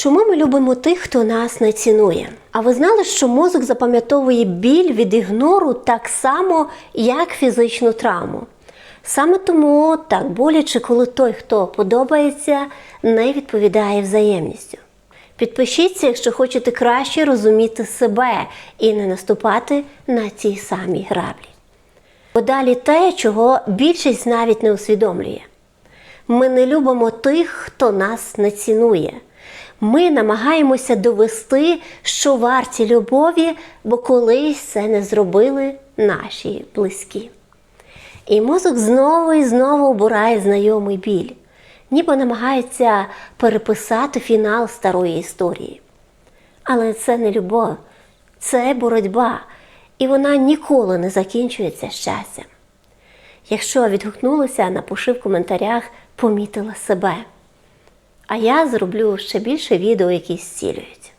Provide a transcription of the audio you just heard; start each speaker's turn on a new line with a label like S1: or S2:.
S1: Чому ми любимо тих, хто нас не цінує? А ви знали, що мозок запам'ятовує біль від ігнору так само, як фізичну травму? Саме тому так боляче, коли той, хто подобається, не відповідає взаємністю. Підпишіться, якщо хочете краще розуміти себе і не наступати на ті самі граблі. Бо далі те, чого більшість навіть не усвідомлює. Ми не любимо тих, хто нас не цінує. Ми намагаємося довести, що варті любові, бо колись це не зробили наші близькі. І мозок знову і знову обирає знайомий біль, ніби намагається переписати фінал старої історії. Але це не любов, це боротьба, і вона ніколи не закінчується щастям. Якщо відгукнулося, напиши в коментарях, помітила себе. А я зроблю ще більше відео, які зцілюють.